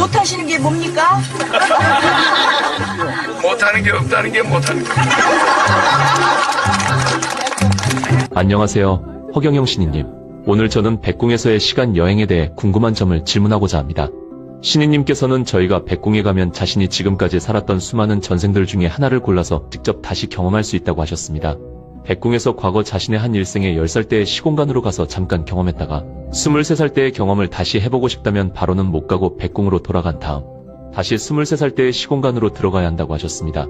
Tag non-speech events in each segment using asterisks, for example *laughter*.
못하시는 게 뭡니까? *laughs* 못하는 게 없다는 게 못하는 게. 안녕하세요. 허경영 신인님. 오늘 저는 백궁에서의 시간 여행에 대해 궁금한 점을 질문하고자 합니다. 신인님께서는 저희가 백궁에 가면 자신이 지금까지 살았던 수많은 전생들 중에 하나를 골라서 직접 다시 경험할 수 있다고 하셨습니다. 백궁에서 과거 자신의 한 일생의 10살 때의 시공간으로 가서 잠깐 경험했다가 23살 때의 경험을 다시 해보고 싶다면 바로는 못 가고 백궁으로 돌아간 다음 다시 23살 때의 시공간으로 들어가야 한다고 하셨습니다.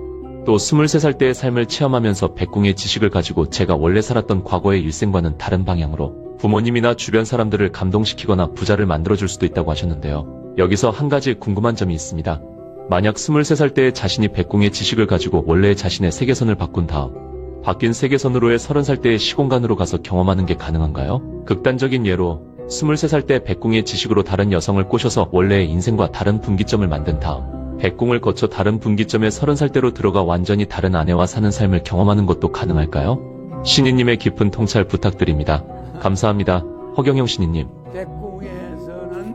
또 23살 때의 삶을 체험하면서 백궁의 지식을 가지고 제가 원래 살았던 과거의 일생과는 다른 방향으로 부모님이나 주변 사람들을 감동시키거나 부자를 만들어줄 수도 있다고 하셨는데요. 여기서 한 가지 궁금한 점이 있습니다. 만약 23살 때의 자신이 백궁의 지식을 가지고 원래의 자신의 세계선을 바꾼 다음 바뀐 세계선으로의 30살 때의 시공간으로 가서 경험하는 게 가능한가요? 극단적인 예로 23살 때 백궁의 지식으로 다른 여성을 꼬셔서 원래의 인생과 다른 분기점을 만든 다음 백궁을 거쳐 다른 분기점에 30살 때로 들어가 완전히 다른 아내와 사는 삶을 경험하는 것도 가능할까요? 신이님의 깊은 통찰 부탁드립니다. 감사합니다. 허경영 신이님. 백궁에서는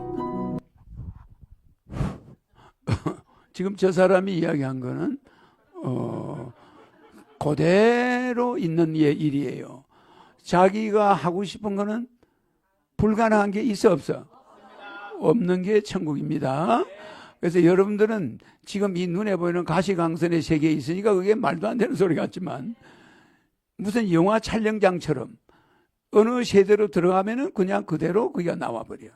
*coughs* 지금 저 사람이 이야기한 거는 어 그대로 있는 예- 일이에요. 자기가 하고 싶은 거는 불가능한 게 있어 없어? 없는 게 천국입니다. 그래서 여러분들은 지금 이 눈에 보이는 가시광선의 세계에 있으니까 그게 말도 안 되는 소리 같지만 무슨 영화 촬영장처럼 어느 세대로 들어가면은 그냥 그대로 그게 나와버려.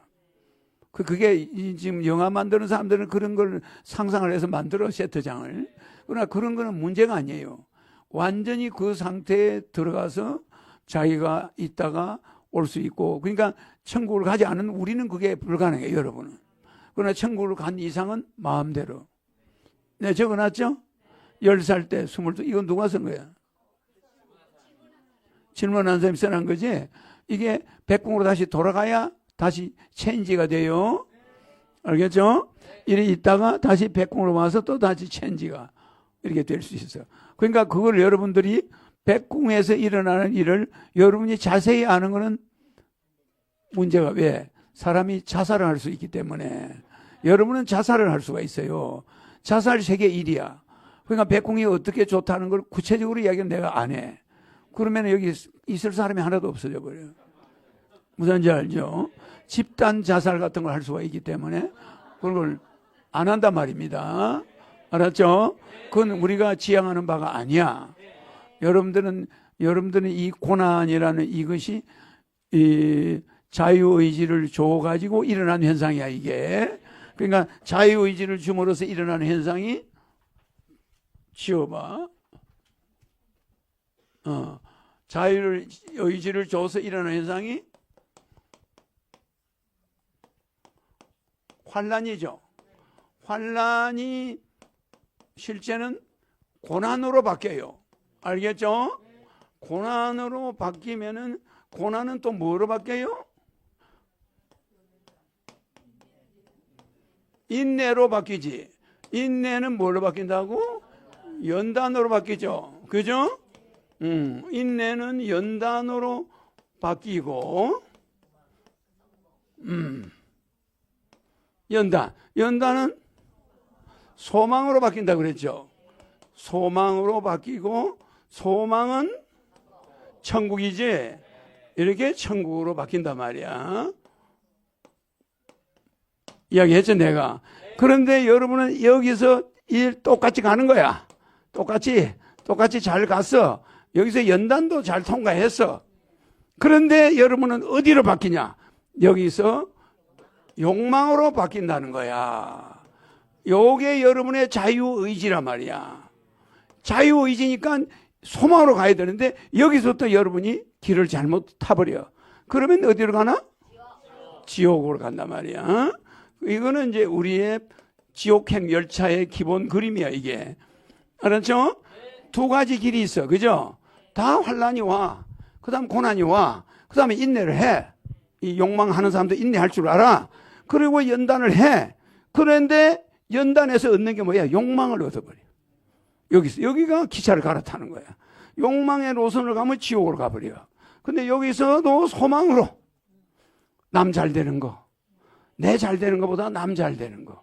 그, 그게 이 지금 영화 만드는 사람들은 그런 걸 상상을 해서 만들어 세트장을. 그러나 그런 거는 문제가 아니에요. 완전히 그 상태에 들어가서 자기가 있다가 올 수 있고. 그러니까 천국을 가지 않은 우리는 그게 불가능해요, 여러분은. 그러나 천국을 간 이상은 마음대로. 네, 적어놨죠? 10살 때, 22, 이건 누가 쓴 거야? 질문한 사람이 써난 거지. 이게 백궁으로 다시 돌아가야 다시 체인지가 돼요. 알겠죠? 이래 있다가 다시 백궁으로 와서 또 다시 체인지가 이렇게 될 수 있어. 그러니까 그걸 여러분들이 백궁에서 일어나는 일을 여러분이 자세히 아는 거는 문제가 왜? 사람이 자살을 할 수 있기 때문에 여러분은 자살을 할 수가 있어요. 자살 세계 일이야. 그러니까 백궁이 어떻게 좋다는 걸 구체적으로 이야기는 내가 안 해. 그러면 여기 있을 사람이 하나도 없어져 버려요. 무슨 지 알죠? 집단 자살 같은 걸 할 수가 있기 때문에 그런 걸안 한단 말입니다. 알았죠? 그건 우리가 지향하는 바가 아니야. 여러분들은 여러분들은 이 고난이라는 이것이 이 자유의지를 줘 가지고 일어난 현상이야 이게. 그러니까 자유의지를 줌으로써 일어나는 현상이 지어봐. 어, 자유를 의지를 줘서 일어나는 현상이 환란이죠. 환란이 실제는 고난으로 바뀌어요. 알겠죠? 고난으로 바뀌면은 고난은 또 뭐로 바뀌어요? 인내로 바뀌지. 인내는 뭘로 바뀐다고? 연단으로 바뀌죠. 그죠? 음, 인내는 연단으로 바뀌고, 음, 연단. 연단은 소망으로 바뀐다 그랬죠. 소망으로 바뀌고, 소망은 천국이지. 이렇게 천국으로 바뀐단 말이야. 이야기했죠, 내가. 그런데 여러분은 여기서 일 똑같이 가는 거야. 똑같이, 똑같이 잘 갔어. 여기서 연단도 잘 통과했어. 그런데 여러분은 어디로 바뀌냐? 여기서 욕망으로 바뀐다는 거야. 요게 여러분의 자유의지란 말이야. 자유의지니까 소망으로 가야 되는데 여기서부터 여러분이 길을 잘못 타버려. 그러면 어디로 가나? 지옥으로 간단 말이야. 이거는 이제 우리의 지옥행 열차의 기본 그림이야, 이게. 알았죠? 두 가지 길이 있어. 그죠? 다 환란이 와. 그 다음 고난이 와. 그 다음에 인내를 해. 이 욕망하는 사람도 인내할 줄 알아. 그리고 연단을 해. 그런데 연단에서 얻는 게 뭐야? 욕망을 얻어버려. 여기서. 여기가 기차를 갈아타는 거야. 욕망의 노선을 가면 지옥으로 가버려. 근데 여기서도 소망으로 남 잘 되는 거. 내 잘 되는 것보다 남 잘 되는 거.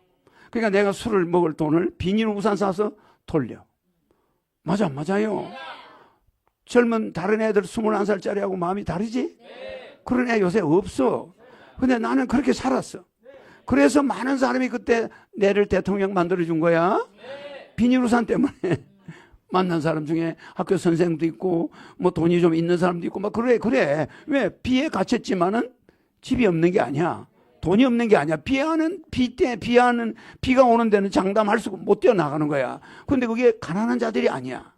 그러니까 내가 술을 먹을 돈을 비닐 우산 사서 돌려. 맞아, 맞아요. 젊은 다른 애들 21살짜리하고 마음이 다르지? 그런 애 요새 없어. 근데 나는 그렇게 살았어. 그래서 많은 사람이 그때 내를 대통령 만들어준 거야. 비닐우산 때문에. *laughs* 만난 사람 중에 학교 선생도 있고, 뭐 돈이 좀 있는 사람도 있고, 막 그래, 그래. 왜? 비에 갇혔지만은 집이 없는 게 아니야. 돈이 없는 게 아니야. 비하는, 비 때, 비하는, 비가 오는 데는 장담할 수가 못 뛰어나가는 거야. 근데 그게 가난한 자들이 아니야.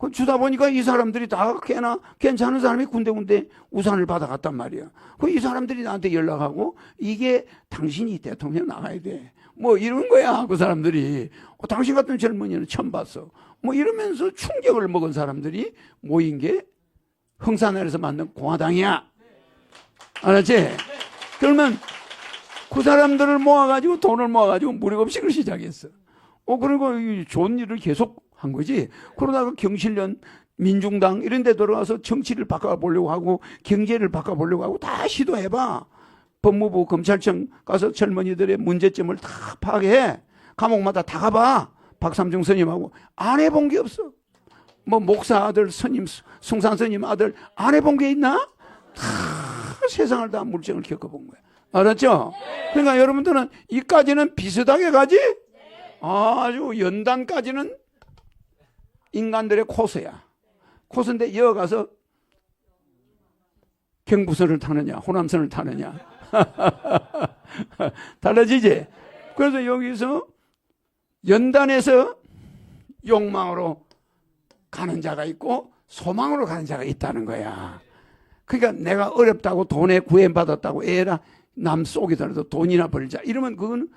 그 주다 보니까 이 사람들이 다 꽤나 괜찮은 사람이 군데군데 우산을 받아갔단 말이야. 그 이 사람들이 나한테 연락하고 이게 당신이 대통령 나가야 돼. 뭐 이런 거야. 그 사람들이. 어, 당신 같은 젊은이는 처음 봤어. 뭐 이러면서 충격을 먹은 사람들이 모인 게 흥산에서 만든 공화당이야. 알았지? 그러면 그 사람들을 모아가지고 돈을 모아가지고 무료급식을 시작했어. 어, 그리고 이 좋은 일을 계속 한 거지. 그러다가 경실련 민중당 이런 데 들어가서 정치를 바꿔보려고 하고 경제를 바꿔보려고 하고 다 시도해봐. 법무부 검찰청 가서 젊은이들의 문제점을 다 파악해. 감옥마다 다 가봐. 박삼중 스님하고 안 해본 게 없어. 뭐 목사 아들 스님, 숭산 스님 아들 안 해본 게 있나? 다 세상을 다 물정을 겪어본 거야. 알았죠? 그러니까 여러분들은 이까지는 비슷하게 가지? 아주 연단까지는 인간들의 코스야. 코스인데 이어가서 경부선을 타느냐, 호남선을 타느냐. *laughs* 달라지지? 그래서 여기서 연단에서 욕망으로 가는 자가 있고 소망으로 가는 자가 있다는 거야. 그러니까 내가 어렵다고 돈에 구애받았다고 애라 남 속이더라도 돈이나 벌자. 이러면 그건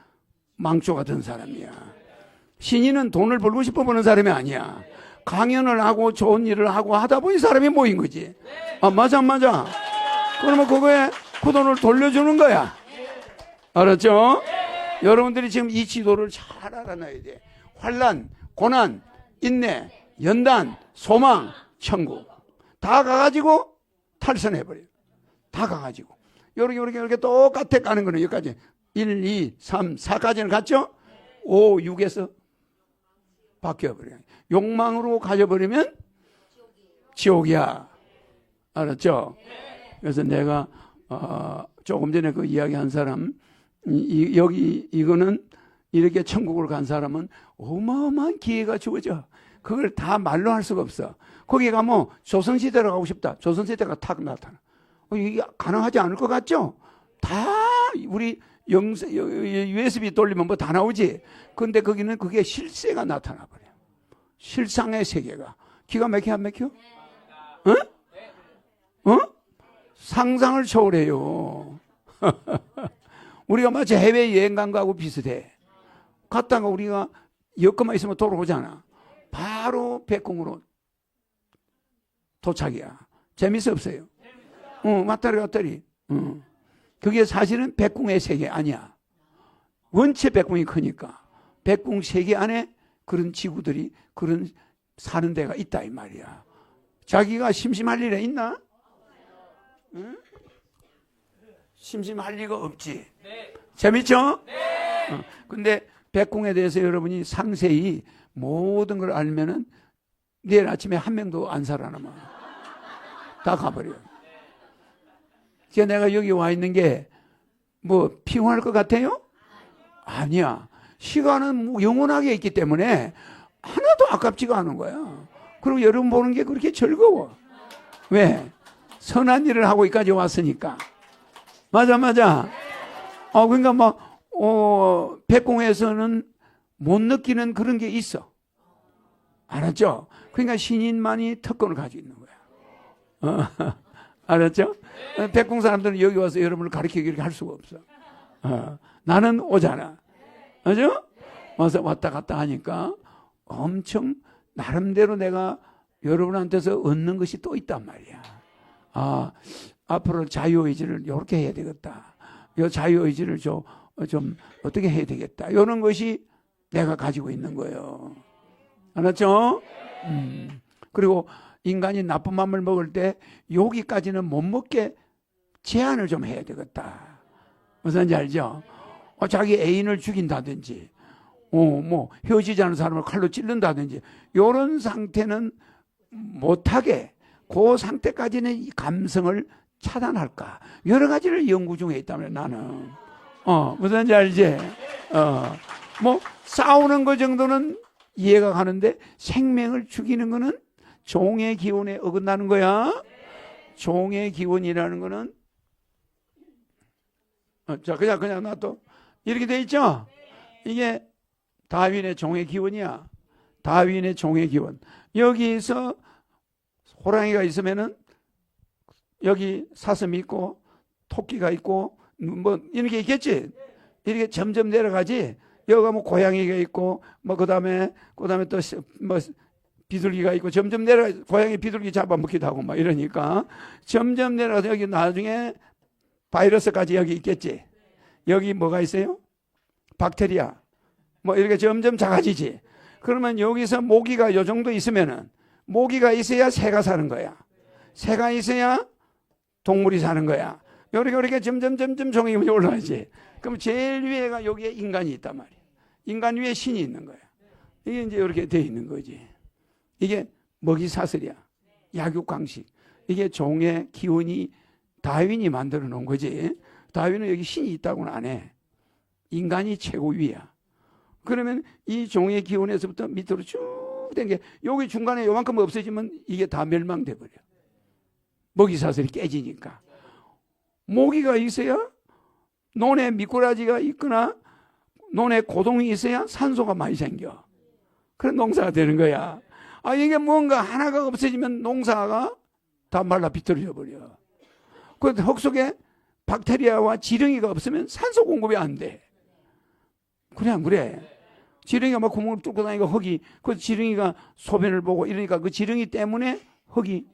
망조가 된 사람이야. 신인은 돈을 벌고 싶어 보는 사람이 아니야. 강연을 하고 좋은 일을 하고 하다 보니 사람이 모인 거지. 아, 맞아, 맞아. 그러면 그거에 그 돈을 돌려주는 거야. 알았죠? 여러분들이 지금 이 지도를 잘 알아놔야 돼. 환란, 고난, 인내, 연단, 소망, 천국. 다 가가지고 탈선해버려요. 다 가가지고. 요렇게, 요렇게, 요렇게 똑같아 가는 거는 여기까지. 1, 2, 3, 4까지는 갔죠? 5, 6에서 바뀌어버려요. 욕망으로 가져버리면 지옥이야. 알았죠? 그래서 내가, 어, 조금 전에 그 이야기 한 사람, 이, 이- 여기, 이거는 이렇게 천국으로 간 사람은 어마어마한 기회가 주어져. 그걸 다 말로 할 수가 없어. 거기 가면 조선시대로 가고 싶다. 조선시대가 탁 나타나. 어, 이게 가능하지 않을 것 같죠? 다 우리 영상, USB 돌리면 뭐 다 나오지. 근데 거기는 그게 실세가 나타나 버려. 실상의 세계가. 기가 막혀, 안 막혀? 어? 어? 상상을 초월해요. *laughs* 우리가 마치 해외 여행 간 거하고 비슷해. 갔다가 우리가 여건만 있으면 돌아오잖아. 바로 백궁으로 도착이야. 재밌어 없어요? 어, 맞다리 왔다리. 어. 그게 사실은 백궁의 세계 아니야. 원체 백궁이 크니까. 백궁 세계 안에 그런 지구들이 그런 사는 데가 있다 이 말이야. 자기가 심심할 일에 있나? 응? 심심할 리가 없지. 재밌죠? 어, 근데 백궁에 대해서 여러분이 상세히 모든 걸 알면은 내일 아침에 한 명도 안 살아남아. 다 가버려. 그래서 내가 여기 와 있는 게 뭐 피곤할 것 같아요? 아니야. 시간은 뭐 영원하게 있기 때문에 하나도 아깝지가 않은 거야. 그리고 여러분 보는 게 그렇게 즐거워. 왜? 선한 일을 하고 여기까지 왔으니까. 맞아, 맞아. 어, 그러니까 뭐, 어, 백공에서는 못 느끼는 그런 게 있어. 알았죠? 그러니까 신인만이 특권을 가지고 있는 거야. 어, *laughs* 알았죠? 어, 백공 사람들은 여기 와서 여러분을 가르치기 이렇게 할 수가 없어. 어, 나는 오잖아. 맞죠? 와서 왔다 갔다 하니까 엄청 나름대로 내가 여러분한테서 얻는 것이 또 있단 말이야. 아, 앞으로 자유의지를 이렇게 해야 되겠다. 이 자유의지를 좀, 좀 어떻게 해야 되겠다. 이런 것이 내가 가지고 있는 거예요. 알았죠? 음. 그리고 인간이 나쁜 맘을 먹을 때 여기까지는 못 먹게 제한을 좀 해야 되겠다. 무슨지 알죠? 어, 자기 애인을 죽인다든지 어, 뭐, 헤어지지 않은 사람을 칼로 찔른다든지, 요런 상태는 못하게, 그 상태까지는 이 감성을 차단할까. 여러 가지를 연구 중에 있다면 나는. 어, 무슨 지 알지? 어, 뭐, 싸우는 거 정도는 이해가 가는데, 생명을 죽이는 거는 종의 기원에 어긋나는 거야. 종의 기원이라는 거는, 어, 자, 그냥, 그냥 놔둬. 이렇게 돼 있죠? 이게 다윈의 종의 기원이야. 다윈의 종의 기원. 여기서 호랑이가 있으면은 여기 사슴이 있고 토끼가 있고 뭐 이렇게 있겠지. 이렇게 점점 내려가지. 여기가 뭐 고양이가 있고 뭐 그다음에 그다음에 또 뭐 비둘기가 있고 점점 내려가 고양이 비둘기 잡아먹기도 하고 막 이러니까 점점 내려가서 여기 나중에 바이러스까지 여기 있겠지. 여기 뭐가 있어요? 박테리아. 뭐 이렇게 점점 작아지지. 그러면 여기서 모기가 요 정도 있으면은 모기가 있어야 새가 사는 거야. 새가 있어야 동물이 사는 거야. 요렇게 요렇게 점점 점점 종이 올라가지. 그럼 제일 위에가 여기에 인간이 있단 말이야. 인간 위에 신이 있는 거야. 이게 이제 이렇게 돼 있는 거지. 이게 먹이 사슬이야. 약육 강식. 이게 종의 기운이 다윈이 만들어 놓은 거지. 다윈은 여기 신이 있다고는 안 해. 인간이 최고 위야. 그러면 이 종의 기운에서부터 밑으로 쭉 된 게 여기 중간에 요만큼 없어지면 이게 다 멸망돼 버려. 먹이 사슬이 깨지니까. 모기가 있어야 논에 미꾸라지가 있거나 논에 고동이 있어야 산소가 많이 생겨. 그런 농사가 되는 거야. 아, 이게 뭔가 하나가 없어지면 농사가 다 말라 비틀어져 버려. 그 흙 속에 박테리아와 지렁이가 없으면 산소 공급이 안 돼. 그래, 안 그래? 지렁이가 막 구멍을 뚫고 다니까 흙이, 그 지렁이가 소변을 보고 이러니까 그 지렁이 때문에 흙이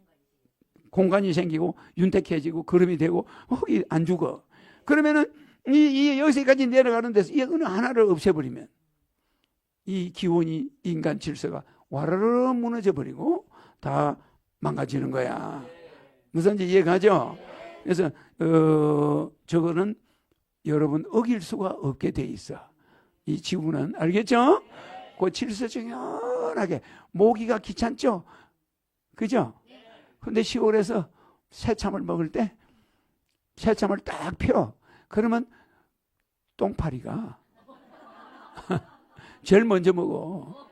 공간이 생기고 윤택해지고 거름이 되고 흙이 안 죽어. 그러면은 이, 이 여기서까지 내려가는 데서 이 어느 하나를 없애버리면 이 기온이 인간 질서가 와르르 무너져 버리고 다 망가지는 거야. 무슨지 이해가죠? 그래서 어 저거는 여러분 어길 수가 없게 돼 있어. 이 지구는 알겠죠? 그 질서 정연하게 모기가 귀찮죠? 그죠? 근데 시골에서 새참을 먹을 때 새참을 딱 펴. 그러면 똥파리가 *laughs* 제일 먼저 먹어.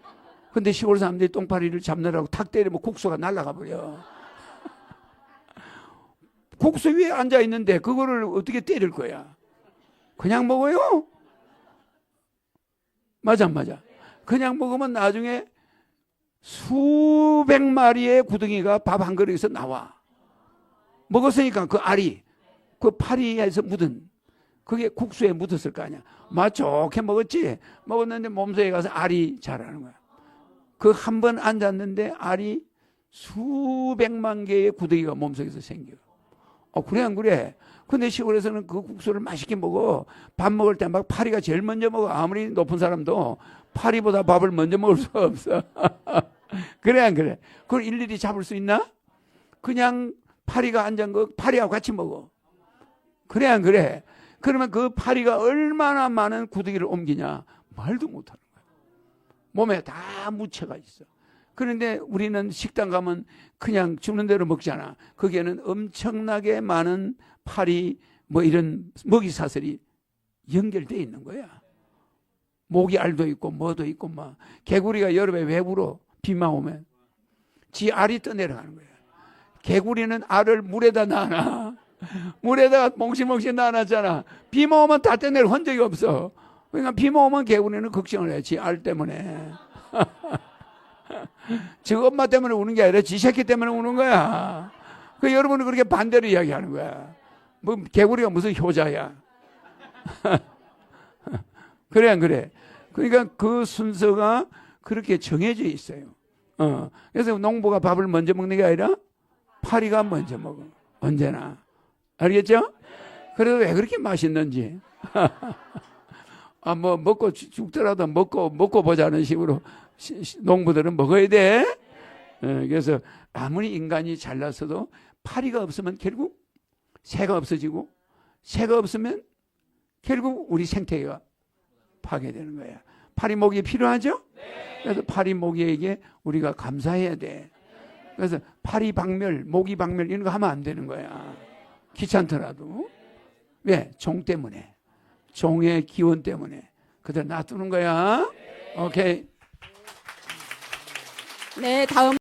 근데 시골 사람들이 똥파리를 잡느라고 탁 때리면 국수가 날아가 버려. 국수 위에 앉아 있는데 그거를 어떻게 때릴 거야? 그냥 먹어요? 맞아, 안 맞아. 그냥 먹으면 나중에 수백 마리의 구덩이가 밥 한 그릇에서 나와. 먹었으니까 그 알이, 그 파리에서 묻은, 그게 국수에 묻었을 거 아니야. 맛 좋게 먹었지? 먹었는데 몸속에 가서 알이 자라는 거야. 그 한 번 앉았는데 알이 수백만 개의 구덩이가 몸속에서 생겨. 어, 그래, 안 그래? 근데 시골에서는 그 국수를 맛있게 먹어. 밥 먹을 때 막 파리가 제일 먼저 먹어. 아무리 높은 사람도 파리보다 밥을 먼저 먹을 수가 없어. *laughs* 그래, 안 그래? 그걸 일일이 잡을 수 있나? 그냥 파리가 앉은 거 파리하고 같이 먹어. 그래, 안 그래? 그러면 그 파리가 얼마나 많은 구더기를 옮기냐? 말도 못하는 거야. 몸에 다 무채가 있어. 그런데 우리는 식당 가면 그냥 주는 대로 먹잖아. 거기에는 엄청나게 많은 파리 뭐 이런 먹이 사슬이 연결돼 있는 거야. 모기 알도 있고 뭐도 있고 막 개구리가 여름에 왜 울어? 비만 오면 지 알이 떠내려가는 거야. 개구리는 알을 물에다 놔놔. 물에다가 몽실몽실 놔놨잖아. 비만 오면 다 떠내려 한 적이 없어. 그러니까 비만 오면 개구리는 걱정을 해. 지 알 때문에. *laughs* 지 엄마 때문에 우는 게 아니라 지 새끼 때문에 우는 거야. 그 여러분은 그렇게 반대로 이야기하는 거야. 뭐 개구리가 무슨 효자야. *laughs* 그래 안 그래? 그러니까 그 순서가 그렇게 정해져 있어요. 어. 그래서 농부가 밥을 먼저 먹는 게 아니라 파리가 먼저 먹어. 언제나. 알겠죠? 그래도 왜 그렇게 맛있는지. *laughs* 아, 뭐, 먹고 죽- 죽더라도 먹고, 먹고 보자는 식으로 시- 시- 농부들은 먹어야 돼. 어, 그래서 아무리 인간이 잘났어도 파리가 없으면 결국 새가 없어지고 새가 없으면 결국 우리 생태계가 파괴되는 거야. 파리목이 필요하죠? 그래서 파리목이에게 우리가 감사해야 돼. 그래서 파리 박멸, 모기 박멸 이런 거 하면 안 되는 거야. 귀찮더라도. 왜? 종 때문에. 종의 기원 때문에. 그대로 놔두는 거야. 오케이. 네, 다음